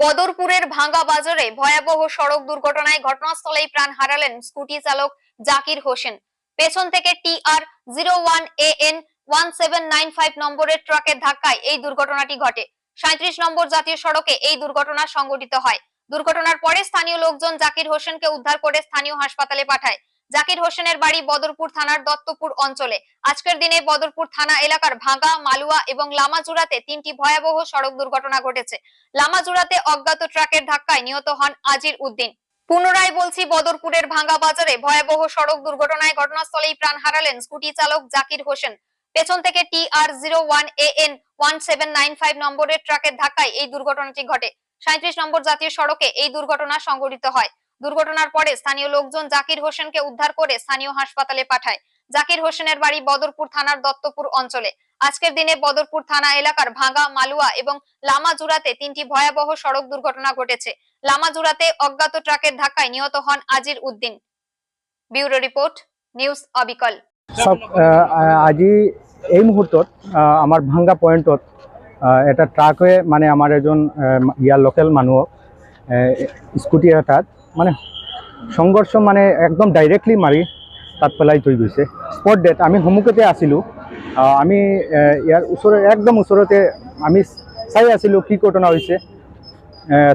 বদরপুরের ভাঙ্গা বাজারে ভয়াবহ সড়ক দুর্ঘটনায় ঘটনাস্থলেই প্রাণ হারালেন স্কুটি চালক জাকির হোসেন। পেছন থেকে T R zero one A N one seven nine five নম্বরের ট্রাকের ধাক্কায় এই দুর্ঘটনাটি ঘটে। সাঁত্রিশ নম্বর জাতীয় সড়কে এই দুর্ঘটনা সংঘটিত হয়। দুর্ঘটনার পরে স্থানীয় লোকজন জাকির হোসেনকে উদ্ধার করে স্থানীয় হাসপাতালে পাঠায়। জাকির হোসেনের বাড়ি বদরপুর থানার দত্তপুর অঞ্চলে। আজকের দিনে বদরপুর থানা এলাকার ভাঙ্গা, মালুয়া এবং লামাজুরাতে তিনটি ভয়াবহ সড়ক দুর্ঘটনা ঘটেছে। লামাজুরাতে অজ্ঞাত ট্রাকের ধাক্কায় নিহত হন আজির উদ্দিন। পুনরায় বলছি, বদরপুরের ভাঙ্গা বাজারে ভয়াবহ সড়ক দুর্ঘটনায় ঘটনাস্থলেই প্রাণ হারালেন স্কুটি চালক জাকির হোসেন। পেছন থেকে T R zero one A N one seven nine five নম্বরের ট্রাকের ধাক্কায় এই দুর্ঘটনাটি ঘটে। সাঁত্রিশ নম্বর জাতীয় সড়কে এই দুর্ঘটনা সংঘটিত হয়। দুর্ঘটনার পরে স্থানীয় লোকজন জাকির হোসেনকে উদ্ধার করে স্থানীয় হাসপাতালে পাঠায়। জাকির হোসেনের বাড়ি বদরপুর থানার দত্তপুর অঞ্চলে। আজকের দিনে বদরপুর থানা এলাকার ভাঙ্গা মালুয়া এবং লামাজুরাতে তিনটি ভয়াবহ সড়ক দুর্ঘটনা ঘটেছে। লামাজুরাতে অজ্ঞাত ট্রাকের ধাক্কায় নিহত হন Ajir Uddin. Bureau report news Abikal. আজি এই মুহূৰ্তত ভাংগা পইণ্টত আহ, এটা ট্ৰাকে মানে আমাৰ এজন ইয়াৰ লোকেল মানুহক স্কুটি এটাত মানে সংঘৰ্ষ মানে একদম ডাইৰেক্টলি মাৰি তাত পেলাই থৈ গৈছে। স্পট ডেট আমি সন্মুখতে আছিলোঁ। আমি ইয়াৰ ওচৰত, একদম ওচৰতে আমি চাই আছিলোঁ কি ঘটনা হৈছে।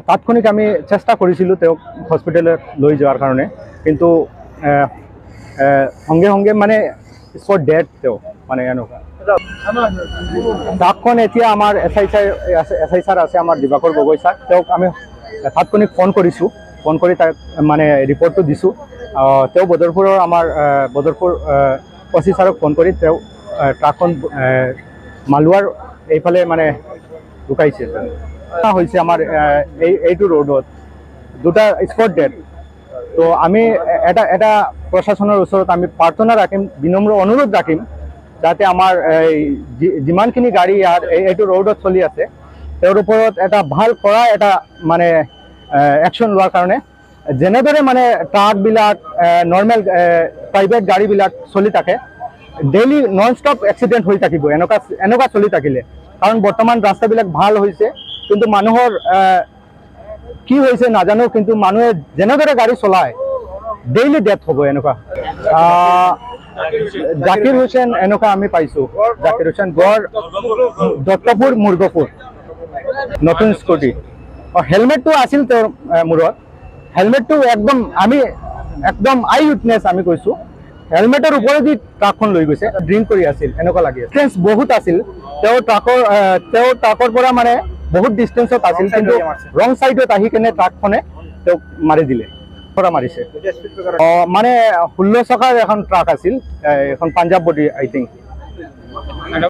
তাৎক্ষণিক আমি চেষ্টা কৰিছিলোঁ তেওঁক হস্পিটেলত লৈ যোৱাৰ কাৰণে। কিন্তু সঙ্গে সঙ্গে মানে স্পট ডেড তেওঁ মানে এনেকুৱা। ট্ৰাকখন এতিয়া আমাৰ S I sir S I sir আছে, আমাৰ দিবাকৰ গগৈ ছাৰ তেওঁক আমি তাৎক্ষণিক ফোন কৰিছোঁ। ফোন কৰি তাক মানে ৰিপৰ্টটো দিছোঁ। তেওঁ বদৰপুৰৰ আমাৰ বদৰপুৰ অ ছাৰক ফোন কৰি তেওঁ ট্ৰাকখন মালোৱাৰ এইফালে মানে ঢুকাইছে। হৈছে আমাৰ এই, এইটো ৰোডত। দুটা স্পট ডেড তো আমি এটা এটা প্ৰশাসনৰ ওচৰত আমি প্ৰাৰ্থনা ৰাখিম, বিনম্ৰ অনুৰোধ ৰাখিম, যাতে আমাৰ, এই যিমানখিনি গাড়ী এই- এইটো ৰোডত চলি আছে, তেওঁৰ ওপৰত এটা ভালো কৰা, এটা মানে একশ্যন লোৱাৰ কাৰণে। যেনেদৰে মানে ট্ৰাকবিলাক নৰ্মেল প্ৰাইভেট গাড়ীবিলাক চলি থাকে ডেইলি নন ষ্টপ এক্সিডেণ্ট হৈ থাকিব, এনেকুৱা এনেকুৱা চলি থাকিলে। কাৰণ বৰ্তমান ৰাস্তাবিলাক ভালো হৈছে, কিন্তু মানুহৰ কি হৈছে নাজানো, কিন্তু মানুহে যেনেদৰে গাড়ী চলায় ডেইলি ডেথ হ'ব এনেকুৱা। জাকিৰ হুছেইন এনেকুৱা আমি পাইছোঁ। জাকিৰ হুছেইন গড়, দত্তপুৰ, মুৰ্গপুৰ। নতুন স্কুটি। হেলমেটটো আছিল তেওঁৰ মূৰত হেলমেটটো একদম আমি একদম আই উইটনেছ আমি কৈছোঁ। হেলমেটৰ ওপৰেদি ট্ৰাকখন লৈ গৈছে ড্ৰিংক কৰি আছিল এনেকুৱা লাগি আছে। ডিষ্টেঞ্চ বহুত আছিল। তেওঁ ট্ৰাকৰ তেওঁ ট্ৰাকৰ পৰা মানে বহুত ডিষ্টেঞ্চত আছিল কিন্তু ৰং চাইডত আহি কেনে ট্ৰাকখনে তেওঁক মাৰি দিলে। পৰা মাৰিছে। মানে ষোল্ল চকাৰ এখন ট্ৰাক আছিল এখন পাঞ্জাৱ বডি আই থিংক